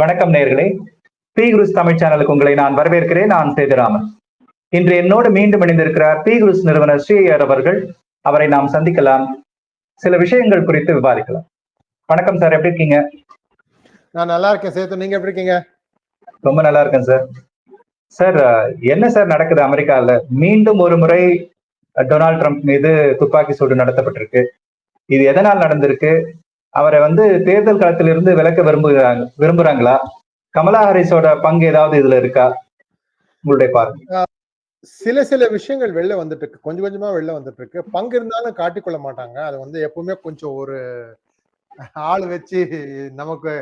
வணக்கம் நேர்களே. பி குருஸ் தமிழ் சேனலுக்கு உங்களை நான் வரவேற்கிறேன். நான் சேதுராமன். இன்று என்னோடு மீண்டும் இணைந்திருக்கிறார் பி குருஸ் நிறுவனர் ஸ்ரீயர் அவர்கள். அவரை நாம் சந்திக்கலாம். சில விஷயங்கள் குறித்து விவாதிக்கலாம். வணக்கம் சார் எப்படி இருக்கீங்க? நான் நல்லா இருக்கேன் சேத்து நீங்க எப்படி இருக்கீங்க? ரொம்ப நல்லா இருக்கேன் சார். சார் என்ன சார் நடக்குது அமெரிக்கால? மீண்டும் ஒரு முறை டொனால்ட் ட்ரம்ப் மீது துப்பாக்கி சூடு நடத்தப்பட்டிருக்கு. இது எதனால் நடந்திருக்கு? அவரை வந்து தேர்தல் களத்திலிருந்து விளக்க விரும்புகிறாங்க விரும்புறாங்களா? கமலா ஹாரிஸோட பங்கு ஏதாவது இதுல இருக்கா? உங்களுடைய பார்வை. சில சில விஷயங்கள் வெளில வந்துட்டு இருக்கு. கொஞ்சம் கொஞ்சமா வெளில வந்துட்டு இருக்கு. பங்கு இருந்தாலும் காட்டிக்கொள்ள மாட்டாங்க. அது வந்து எப்பவுமே கொஞ்சம் ஒரு ஆள் வச்சு நமக்கு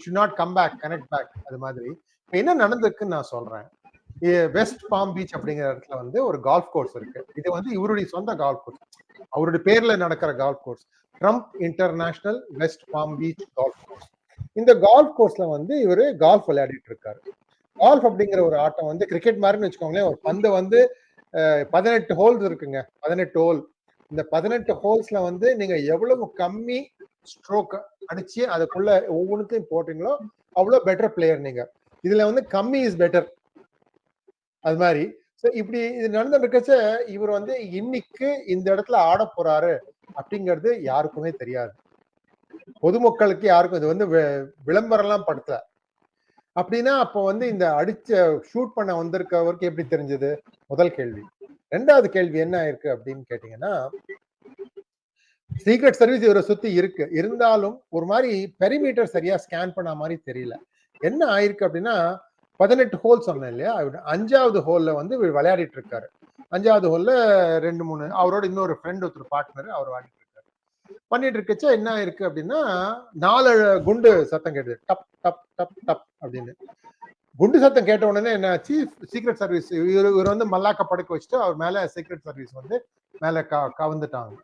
should not come back connect back அது மாதிரி. இப்போ என்ன நடந்திருக்குன்னு நான் சொல்றேன். வெஸ்ட் பாம் பீச் அப்படிங்கிற இடத்துல வந்து ஒரு கால்ஃப் கோர்ஸ் இருக்கு. இது வந்து இவருடைய சொந்த கால்ஃப் கோர்ஸ் அவருடைய பேர்ல நடக்கிற golf course Trump International West Palm Beach golf course இந்த கால்ஃப் கோர்ஸ்ல வந்து இவரு கால்ஃப் விளையாடிட்டு இருக்காரு. கால்ஃப் அப்படிங்கிற ஒரு ஆட்டம் வந்து கிரிக்கெட் மாதிரின்னு வச்சுக்கோங்களேன் ஒரு பந்து வந்து பதினெட்டு ஹோல்ஸ் இருக்குங்க. பதினெட்டு ஹோல் இந்த பதினெட்டு ஹோல்ஸ்ல வந்து நீங்க எவ்வளவு கம்மி ஸ்ட்ரோக் அடிச்சு அதுக்குள்ள ஒவ்வொன்றுத்தையும் போட்டீங்களோ அவ்வளோ பெட்டர் பிளேயர் நீங்க. இதுல வந்து கம்மி இஸ் பெட்டர் அது மாதிரி ஸோ இப்படி இது நடந்துட்டு இருக்கச்ச இவர் வந்து இன்னைக்கு இந்த இடத்துல ஆட போறாரு அப்படிங்கிறது யாருக்குமே தெரியாது. பொதுமக்களுக்கு யாருக்கும் இது வந்து விளம்பரம்லாம் படுத்தல. அப்படின்னா அப்போ வந்து இந்த அடிச்ச ஷூட் பண்ண வந்திருக்கவருக்கு எப்படி தெரிஞ்சது? முதல் கேள்வி. ரெண்டாவது கேள்வி என்ன ஆயிருக்கு அப்படின்னு கேட்டீங்கன்னா சீக்ரெட் சர்வீஸ் இவரை சுத்தி இருக்கு. இருந்தாலும் ஒரு மாதிரி பெரிமீட்டர் சரியா ஸ்கேன் பண்ண மாதிரி தெரியல. என்ன ஆயிருக்கு அப்படின்னா பதினெட்டு ஹோல் சொன்னேன் இல்லையா? அஞ்சாவது ஹோல்ல வந்து இவர் விளையாடிட்டு இருக்காரு. அஞ்சாவது ஹோல்ல ரெண்டு மூணு அவரோட இன்னொரு ஃப்ரெண்ட் ஒருத்தர் பார்ட்னர் அவர் விளையாடிட்டு இருக்காரு. பண்ணிட்டு இருக்கச்சா என்ன இருக்கு அப்படின்னா நாலு குண்டு சத்தம் கேட்டது. டப் டப் டப் டப் அப்படின்னு. குண்டு சத்தம் கேட்ட உடனே என்ன சீஃப் சீக்ரெட் சர்வீஸ் இவர் இவர் வந்து மல்லாக்க படுக்க வச்சுட்டு அவர் மேல சீக்ரெட் சர்வீஸ் வந்து மேல க கவர்ந்துட்டாங்க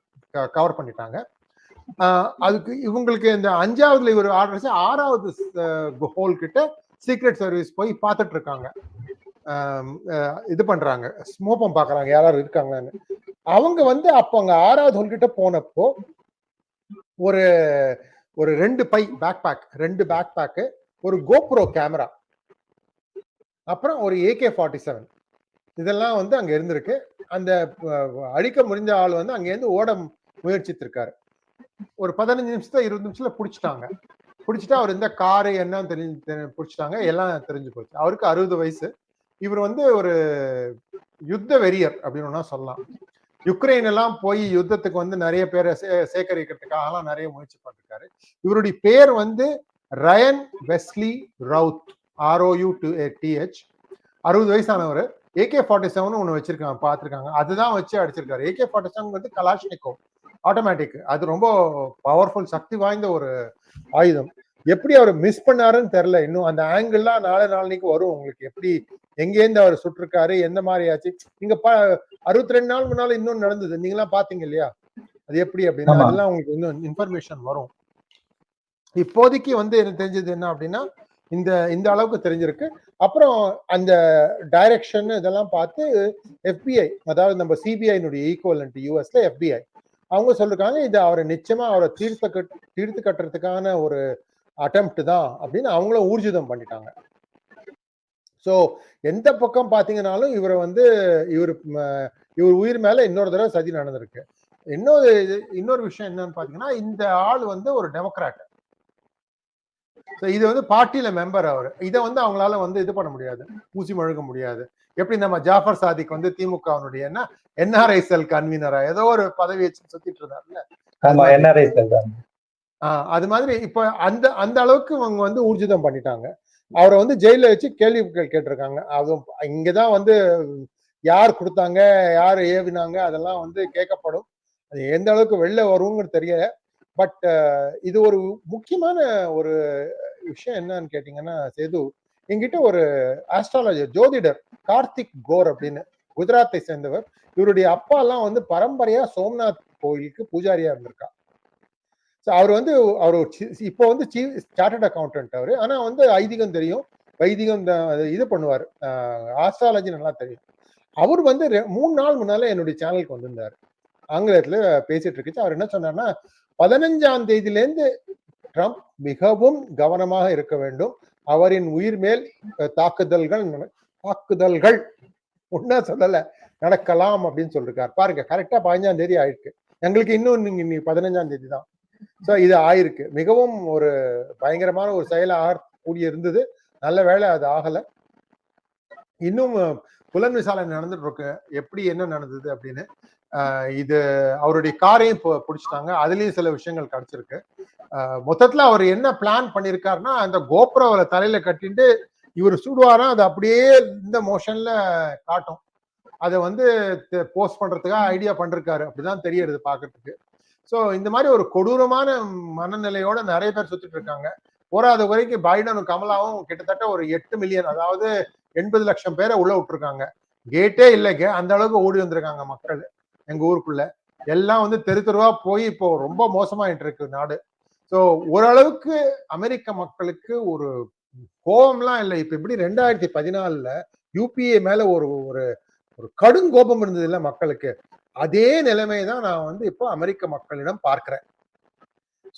கவர் பண்ணிட்டாங்க. அதுக்கு இவங்களுக்கு இந்த அஞ்சாவதுல இவர் ஆர்டர் ஆறாவது ஹோல் கிட்ட சீக்ரெட் சர்வீஸ் போய் பார்த்துட்டு இருக்காங்க இது பண்றாங்க. ஸ்மோப்பம் பாக்குறாங்க யாராவது இருக்காங்கன்னு அவங்க வந்து அப்போ அங்க ஆறாவது ஹோல் கிட்ட போனப்போ ஒரு ஒரு ரெண்டு பை பேக் பேக் ரெண்டு பேக் பேக்கு ஒரு கோப்ரோ கேமரா அப்புறம் ஒரு ஏகே ஃபார்ட்டி செவன் இதெல்லாம் வந்து அங்க இருந்திருக்கு. அந்த அழிக்க முடிஞ்ச ஆள் வந்து அங்கேருந்து ஓட முயற்சித்திருக்காரு. ஒரு பதினஞ்சு நிமிஷத்துல இருபது நிமிஷத்துல பிடிச்சிட்டாங்க. பிடிச்சிட்டு அவர் இந்த காரு என்னன்னு தெரிஞ்சு பிடிச்சிட்டாங்க. எல்லாம் தெரிஞ்சு போச்சு. அவருக்கு அறுபது வயசு. இவர் வந்து ஒரு யுத்த வெறியர் அப்படின்னு சொல்லலாம். யுக்ரைன் எல்லாம் போய் யுத்தத்துக்கு வந்து நிறைய பேரை சே சேகரிக்கிறதுக்காகலாம் நிறைய முயற்சி பண்ணிருக்காரு. இவருடைய பேர் வந்து Ryan Wesley Routh. R O U to T H அறுபது வயசானவர். ஏகே ஃபார்ட்டி செவன் ஒன்று வச்சிருக்காங்க பார்த்துருக்காங்க. அதுதான் வச்சு அடிச்சிருக்காரு. ஏகே ஃபார்ட்டி செவன் வந்து கலாஷ்னிகோ ஆட்டோமேட்டிக் அது ரொம்ப பவர்ஃபுல் சக்தி வாய்ந்த ஒரு ஆயுதம். எப்படி அவர் மிஸ் பண்ணாருன்னு தெரியல. இன்னும் அந்த ஆங்கிள்லாம் நாளை நாளைக்கு வரும். உங்களுக்கு எப்படி எங்கேருந்து அவர் சுட்டிருக்காரு எந்த மாதிரி ஆச்சு நீங்க அறுபத்தி ரெண்டு நாள் முன்னால இன்னும் நடந்தது. நீங்களாம் பாத்தீங்க இல்லையா? அது எப்படி அப்படின்னு அதெல்லாம் உங்களுக்கு இன்னும் இன்ஃபர்மேஷன் வரும். இப்போதைக்கு வந்து எனக்கு தெரிஞ்சது என்ன அப்படின்னா இந்த இந்த அளவுக்கு தெரிஞ்சிருக்கு. அப்புறம் அந்த டைரக்ஷன் இதெல்லாம் பார்த்து எஃபிஐ அதாவது நம்ம சிபிஐனுடைய ஈக்குவலண்ட் யூஎஸ்ல எஃபிஐ அவங்க சொல்லிருக்காங்க இது அவரை நிச்சயமா அவரை தீர்த்த கட் தீர்த்து கட்டுறதுக்கான ஒரு அட்டம்ப்ட் தான் அப்படின்னு அவங்களும் ஊர்ஜிதம் பண்ணிட்டாங்க. ஸோ எந்த பக்கம் பார்த்தீங்கன்னாலும் இவரை வந்து இவர் இவர் உயிர் மேல இன்னொரு தடவை சதி நடந்திருக்கு. இன்னொரு இன்னொரு விஷயம் என்னன்னு பாத்தீங்கன்னா இந்த ஆள் வந்து ஒரு டெமோக்ராட் ஸோ இது வந்து பார்ட்டியில மெம்பர் அவர். இதை வந்து அவங்களால வந்து இது பண்ண முடியாது. பூசி மழுக முடியாது. எப்படி நம்ம ஜாஃபர் சாதிக் வந்து திமுகவினுடைய என்ன என்ஆர்ஐ செல் கன்வீனரா? ஏதோ ஒரு பதவி வச்சு சுத்திட்டு இருந்தாருல்ல. அது மாதிரி இப்ப அந்த அந்த அளவுக்கு அவங்க வந்து ஊர்ஜிதம் பண்ணிட்டாங்க. அவரை வந்து ஜெயில வச்சு கேள்விகள் கேட்டிருக்காங்க. அதுவும் இங்கதான் வந்து யார் கொடுத்தாங்க யார் ஏவினாங்க அதெல்லாம் வந்து கேட்கப்படும். அது எந்த அளவுக்கு வெளில வருங்கிறது தெரியல. பட் இது ஒரு முக்கியமான ஒரு விஷயம் என்னன்னு கேட்டீங்கன்னா சேது எங்கிட்ட ஒரு ஆஸ்ட்ராலஜர் ஜோதிடர் கார்த்திக் கோர் அப்படின்னு குஜராத்தை சேர்ந்தவர். இவருடைய அப்பா எல்லாம் வந்து பரம்பரையா சோம்நாத் கோயிலுக்கு பூஜாரியா இருந்திருக்கா. ஸோ அவர் வந்து அவர் இப்போ வந்து சீஃப் சார்ட்டர்ட் அக்கௌண்டன்ட் அவர். ஆனா வந்து ஐதீகம் தெரியும். வைதிகம் இது பண்ணுவார். ஆஸ்ட்ராலஜி நல்லா தெரியும். அவர் வந்து மூணு நாள் முன்னால என்னுடைய சேனலுக்கு வந்திருந்தாரு. ஆங்கிலத்துல பேசிட்டு இருக்குச்சு அவர் என்ன சொன்னார்னா பதினஞ்சாம் தேதியிலேருந்து ட்ரம்ப் மிகவும் கவனமாக இருக்க வேண்டும். அவரின் உயிர் மேல் தாக்குதல்கள் தாக்குதல்கள். ஒன்னா சொல்லல. நடக்கலாம் அப்படின்னு சொல்லிருக்காரு. பாருங்க கரெக்டா பதினஞ்சாம் தேதி ஆயிருக்கு. எங்களுக்கு இன்னும் நீங்க இன்னைக்கு பதினஞ்சாம் தேதி தான். ஸோ இது ஆயிருக்கு. மிகவும் ஒரு பயங்கரமான ஒரு செயல ஆகக்கூடிய இருந்தது. நல்ல வேலை அது ஆகல. இன்னும் புலன் விசாரணை நடந்துட்டு இருக்கு. எப்படி என்ன நடந்தது அப்படின்னு ஆஹ் இது அவருடைய காரையும் பிடிச்சிட்டாங்க. அதுலயும் சில விஷயங்கள் கிடைச்சிருக்கு. மொத்தத்துல அவர் என்ன பிளான் பண்ணிருக்காருன்னா அந்த கோபுரவரை தலையில கட்டிட்டு இவர் சுடுவாரா அது அப்படியே இந்த மோஷன்ல காட்டும். அதை வந்து போஸ்ட் பண்றதுக்காக ஐடியா பண்ணிருக்காரு. அப்படிதான் தெரியறது பாக்குறதுக்கு ஸோ இந்த மாதிரி ஒரு கொடூரமான மனநிலையோட நிறைய பேர் சுத்திட்டு இருக்காங்க. போராத வரைக்கும் பைடனும் கமலாவும் கிட்டத்தட்ட ஒரு எட்டு மில்லியன் அதாவது எண்பது லட்சம் பேரை உள்ள விட்டுருக்காங்க. கேட்டே இல்லைங்க அந்த அளவுக்கு ஓடி வந்திருக்காங்க மக்கள் எங்க ஊருக்குள்ள. எல்லாம் வந்து தெரு தெருவா போய் இப்போ ரொம்ப மோசமாயிட்டு இருக்கு நாடு. ஸோ ஓரளவுக்கு அமெரிக்க மக்களுக்கு ஒரு கோபம்லாம் இல்லை. இப்போ எப்படி ரெண்டாயிரத்தி பதினாலுல யூபிஏ மேலே ஒரு ஒரு ஒரு கடும் கோபம் இருந்தது இல்லை மக்களுக்கு. அதே நிலைமை தான் நான் வந்து இப்போ அமெரிக்க மக்களிடம் பார்க்கிறேன்.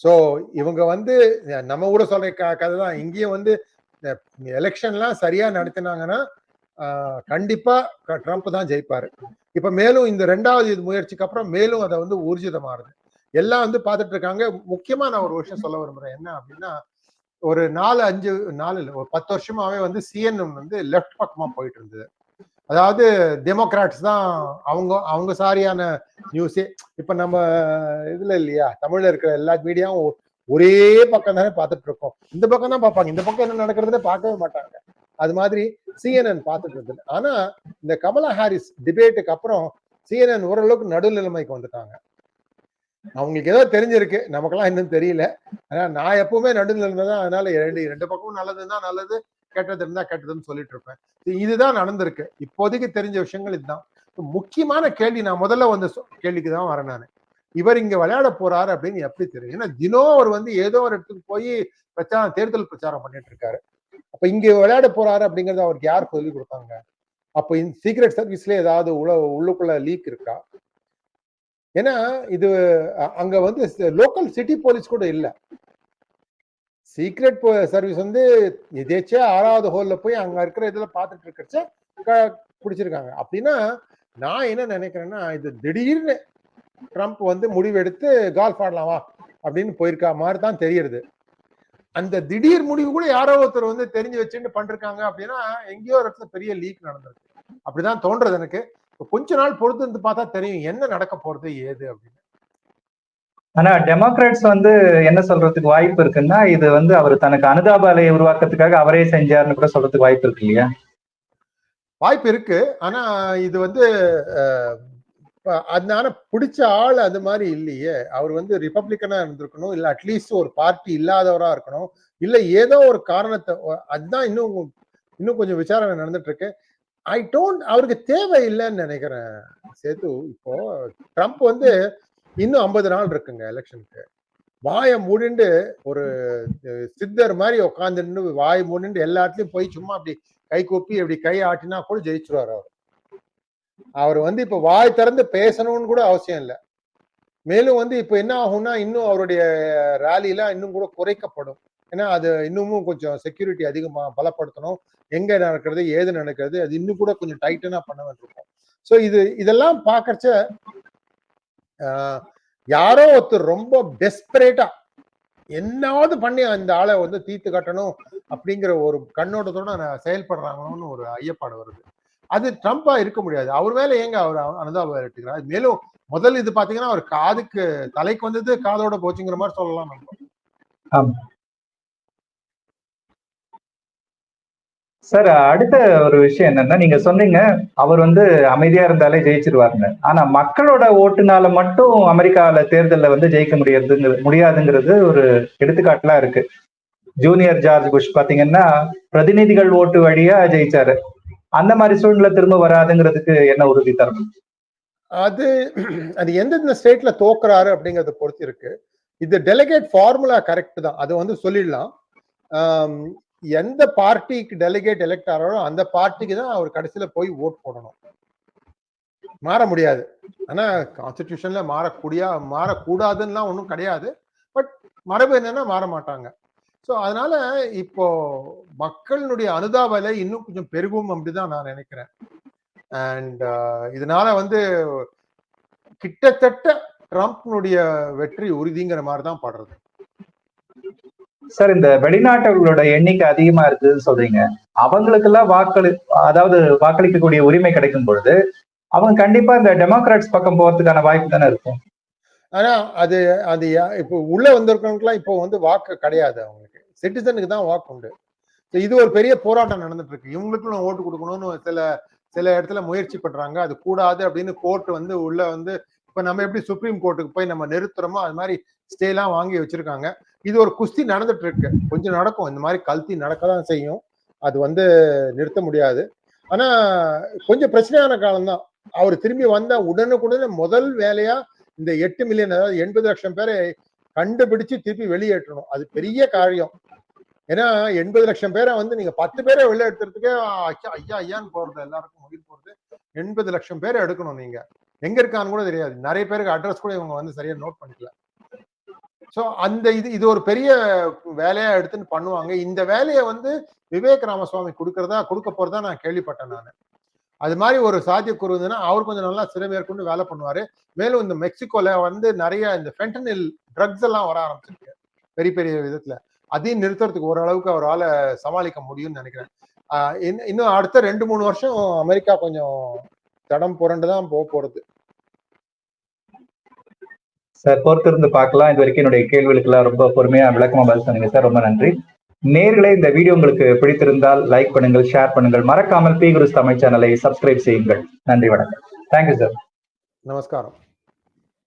ஸோ இவங்க வந்து நம்ம கூட சொல்ற க- கதை தான். இங்கேயும் வந்து எலெக்ஷன்லாம் சரியா நடத்தினாங்கன்னா கண்டிப்பாக கண்டிப்பா ட்ரம்ப் தான் ஜெயிப்பாரு. இப்ப மேலும் இந்த ரெண்டாவது இது முயற்சிக்கு அப்புறம் மேலும் அதை வந்து ஊர்ஜிதமாறுது எல்லாம் வந்து பார்த்துட்டு இருக்காங்க. முக்கியமா நான் ஒரு விஷயம் சொல்ல விரும்புறேன். என்ன அப்படின்னா ஒரு நாலு அஞ்சு நாலு இல்லை ஒரு பத்து வருஷமாவே வந்து சிஎன்எம் வந்து லெஃப்ட் பக்கமா போயிட்டு இருந்தது. அதாவது டெமோக்ராட்ஸ் தான் அவங்க அவங்க சாரியான நியூஸே இப்ப நம்ம இதுல இல்லையா தமிழ்ல இருக்கிற எல்லா மீடியாவும் ஒரே பக்கம் தானே பார்த்துட்டு இருக்கோம். இந்த பக்கம் தான் பார்ப்பாங்க. இந்த பக்கம் என்ன நடக்கிறதுன்னு பார்க்கவே மாட்டாங்க. அது மாதிரி சிஎன்என் பார்த்துட்டு இருந்தது. ஆனா இந்த கமலா ஹாரிஸ் டிபேட்டுக்கு அப்புறம் சிஎன்என் ஓரளவுக்கு நடுநிலைமைக்கு வந்துட்டாங்க. அவங்களுக்கு ஏதோ தெரிஞ்சிருக்கு. நமக்கெல்லாம் இன்னும் தெரியல. ஆனா நான் எப்பவுமே நடுநிலைமை தான் அதனால ரெண்டு ரெண்டு பக்கமும் நல்லதுன்னா நல்லது கெட்டது இருந்தா கெட்டதுன்னு சொல்லிட்டு இருப்பேன். இதுதான் நடந்திருக்கு. இப்போதைக்கு தெரிஞ்ச விஷயங்கள் இதுதான். முக்கியமான கேள்வி நான் முதல்ல வந்து கேள்விக்கு தான் வரேன் நான். இவர் இங்க விளையாட போறாரு அப்படின்னு எப்படி தெரியும்? ஏன்னா தினம் அவர் வந்து ஏதோ ஒரு இடத்துக்கு போய் பிரச்சாரம் தேர்தல் பிரச்சாரம் பண்ணிட்டு இருக்காரு. அப்ப இங்க விளையாட போறாரு அப்படிங்கறது அவருக்கு யார் சொல்லி கொடுத்தாங்க அப்ப இந்த சீக்ரெட் சர்வீஸ்ல ஏதாவது உள்ள உள்ளுக்குள்ள லீக் இருக்கா? ஏன்னா இது அங்க வந்து லோக்கல் சிட்டி போலீஸ் கூட இல்லை. சீக்ரெட் சர்வீஸ் வந்து எதேச்சே ஆறாவது ஹோல்ல போய் அங்க இருக்கிற இதுல பார்த்துட்டு இருக்கிறச்ச பிடிச்சிருக்காங்க. அப்படின்னா நான் என்ன நினைக்கிறேன்னா இது திடீர்னு ட்ரம்ப் வந்து முடிவெடுத்து கால்ஃப் ஆடலாமா அப்படின்னு போயிருக்கா மாதிரி தான் தெரியுது அந்த திடீர் முடிவு கூட யாரோ ஒருத்தர் வந்து தெரிஞ்சு வச்சுட்டு பண்ணிருக்காங்க அப்படின்னா எங்கேயோ ஒரு இடத்துல பெரிய லீக் நடந்திருக்கு. அப்படிதான் தோன்றது எனக்கு. கொஞ்ச நாள் பொறுத்து இருந்து பார்த்தா தெரியும் என்ன நடக்க போறது ஏது அப்படின்னு. ஆனா டெமோக்ராட்ஸ் வந்து என்ன சொல்றதுக்கு வாய்ப்பு இருக்குன்னா இது வந்து அவர் தனக்கு அனுதாப அலையை உருவாக்கத்துக்காக அவரே செஞ்சாருன்னு கூட சொல்றதுக்கு வாய்ப்பு இருக்கு இல்லையா? வாய்ப்பு இருக்கு. ஆனா இது வந்து அதனால பிடிச்ச ஆள் அது மாதிரி இல்லையே. அவர் வந்து ரிப்பப்ளிக்கனா இருந்திருக்கணும் இல்ல அட்லீஸ்ட் ஒரு பார்ட்டி இல்லாதவரா இருக்கணும் இல்ல ஏதோ ஒரு காரணத்தை அதுதான் இன்னும் இன்னும் கொஞ்சம் விசாரணை நடந்துட்டு இருக்கு. ஐ டோன்ட் அவருக்கு தேவை இல்லைன்னு நினைக்கிறேன் சேது. இப்போ ட்ரம்ப் வந்து இன்னும் ஐம்பது நாள் இருக்குங்க எலெக்ஷனுக்கு வாயை மூடிண்டு ஒரு சித்தர் மாதிரி உட்காந்துட்டு வாயை மூடிண்டு எல்லாத்துலயும் போய் சும்மா அப்படி கை கூப்பி அப்படி கை ஆட்டினா கூட ஜெயிச்சிருவார் அவர். அவர் வந்து இப்போ வாய் திறந்து பேசணும்னு கூட அவசியம் இல்லை. மேலும் வந்து இப்போ என்ன ஆகும்னா இன்னும் அவருடைய ரேலிலாம் இன்னும் கூட குறைக்கப்படும். ஏன்னா அது இன்னமும் கொஞ்சம் செக்யூரிட்டி அதிகமா பலப்படுத்தணும். எங்க நடக்கிறது ஏது நடக்கிறது அது இன்னும் கூட கொஞ்சம் டைட்டனா பண்ண வேண்டியிருக்கும். ஸோ இது இதெல்லாம் பார்க்கறச்ச ஆஹ், யாரோ ஒருத்தர் ரொம்ப டெஸ்பரேட்டா என்னாவது பண்ணி அந்த ஆளை வந்து தீர்த்து கட்டணும் அப்படிங்கிற ஒரு கண்ணோட்டத்தோட நான் செயல்படுறாங்களோன்னு ஒரு ஐயப்பாடு வருது. அது ட்ரம்ப்பா இருக்க முடியாது. அவர் மேல ஏங்க அவர் அனுதாபம் எடுத்துக்கிறார் மேலும் முதல் இது பாத்தீங்கன்னா அவர் காதுக்கு தலைக்கு வந்தது காதோட போச்சுங்கிற மாதிரி சொல்லலாம் நம்ம. சார் அடுத்த ஒரு விஷயம் என்னன்னா நீங்க சொன்னீங்க அவர் வந்து அமைதியா இருந்தாலே ஜெயிச்சிருவாருன்னு. ஆனா மக்களோட ஓட்டுனால மட்டும் அமெரிக்கால தேர்தலில் வந்து ஜெயிக்க முடியாதுங்கிற முடியாதுங்கிறது ஒரு எடுத்துக்காட்டுலாம் இருக்கு. ஜூனியர் ஜார்ஜ் புஷ் பாத்தீங்கன்னா பிரதிநிதிகள் ஓட்டு வழியா ஜெயிச்சாரு. அந்த மாதிரி சூழ்நிலை திரும்ப வராதுங்கிறதுக்கு என்ன உறுதி தரணும் அது அது எந்தெந்த ஸ்டேட்ல தோக்குறாரு அப்படிங்கறத பொறுத்து இருக்கு. இது டெலிகேட் ஃபார்முலா கரெக்ட் தான். அது வந்து சொல்லிடலாம். எந்த பார்ட்டிக்கு டெலிகேட் எலெக்ட் ஆகிறாரோ அந்த பார்ட்டிக்கு தான் அவர் கடைசியில போய் ஓட் போடணும். மாற முடியாது. ஆனா கான்ஸ்டிடியூஷன்ல மாறக்கூடிய மாறக்கூடாதுன்னா ஒன்றும் கிடையாது. பட் மரபு என்னன்னா மாற மாட்டாங்க. ஸோ அதனால இப்போ மக்களினுடைய அனுதாபலை இன்னும் கொஞ்சம் பெருகும் அப்படிதான் நான் நினைக்கிறேன். அண்ட் இதனால வந்து கிட்டத்தட்ட ட்ரம்ப்னுடைய வெற்றி உறுதிங்கிற மாதிரி தான் படுறது. சார் இந்த வெளிநாட்டவர்களோட எண்ணிக்கை அதிகமா இருக்குதுன்னு சொல்றீங்க. அவங்களுக்கெல்லாம் வாக்களி அதாவது வாக்களிக்கக்கூடிய உரிமை கிடைக்கும் பொழுது அவங்க கண்டிப்பா இந்த டெமோக்ராட்ஸ் பக்கம் போறதுக்கான வாய்ப்பு தானே இருக்கும்? ஆனா அது அது இப்போ உள்ள வந்திருக்கவங்களுக்குலாம் இப்போ வந்து வாக்கு கிடையாது அவங்களுக்கு. சிட்டிசனுக்கு தான் வாக்கு உண்டு. இது ஒரு பெரிய போராட்டம் நடந்துட்டு இருக்கு இவங்களுக்கும் ஓட்டு கொடுக்கணும்னு சில சில இடத்துல முயற்சி பண்றாங்க. அது கூடாது அப்படின்னு கோர்ட் வந்து உள்ள வந்து இப்ப நம்ம எப்படி சுப்ரீம் கோர்ட்டுக்கு போய் நம்ம நிறுத்துறோமோ அது மாதிரி ஸ்டே எல்லாம் வாங்கி வச்சிருக்காங்க. இது ஒரு குஸ்தி நடந்துட்டு இருக்கு கொஞ்சம் நடக்கும். இந்த மாதிரி கல்தி நடக்க தான் செய்யும். அது வந்து நிறுத்த முடியாது. ஆனா கொஞ்சம் பிரச்சனையான காலம்தான். அவர் திரும்பி வந்தா உடனுக்குடனே முதல் வேலையா இந்த எட்டு மில்லியன் அதாவது எண்பது லட்சம் பேரை கண்டுபிடிச்சு திருப்பி வெளியேற்றணும். அது பெரிய காரியம். ஏன்னா எண்பது லட்சம் பேரை வந்து நீங்க பத்து பேரை வெளியேற்றுறதுக்கே ஐயா ஐயா ஐயான்னு போறது எல்லாருக்கும் உயிர் போறது. எண்பது லட்சம் பேரை எடுக்கணும் நீங்க. எங்க இருக்கான்னு கூட தெரியாது. நிறைய பேருக்கு அட்ரஸ் கூட இவங்க வந்து சரியா நோட் பண்ணிக்கல. ஸோ அந்த இது இது ஒரு பெரிய வேலையா எடுத்துன்னு பண்ணுவாங்க. இந்த வேலையை வந்து விவேக் ராமசுவாமி கொடுக்கறதா கொடுக்க போறதா நான் கேள்விப்பட்டேன் நான். அது மாதிரி ஒரு சாத்தியக்கூறு இருந்ததுன்னா அவர் கொஞ்சம் நல்லா சிறை மேற்கொண்டு வேலை பண்ணுவாரு. மேலும் இந்த மெக்சிகோல வந்து நிறைய இந்த ஃபென்டனில் ட்ரக்ஸ் எல்லாம் வர ஆரம்பிச்சிருக்கு. பெரிய பெரிய விதத்துல. அதையும் நிறுத்துறதுக்கு ஓரளவுக்கு அவரால் சமாளிக்க முடியும்னு நினைக்கிறேன். இன்னும் இன்னும் அடுத்த ரெண்டு மூணு வருஷம் அமெரிக்கா கொஞ்சம் தடம் புரண்டு தான் போக போறது. சார் பொறுத்திருந்து பார்க்கலாம். இது வரைக்கும் என்னுடைய கேள்விகளுக்கெல்லாம் ரொம்ப பொறுமையா விளக்கமா பதில் சொன்னீங்க. சார் ரொம்ப நன்றி. நேர்களை இந்த வீடியோ உங்களுக்கு பிடித்திருந்தால் லைக் பண்ணுங்கள் ஷேர் பண்ணுங்கள். மறக்காமல் பி குருஸ் தமிழ் சேனலை சப்ஸ்கிரைப் செய்யுங்கள். நன்றி வணக்கம். தேங்க்யூ சார் நமஸ்காரம்.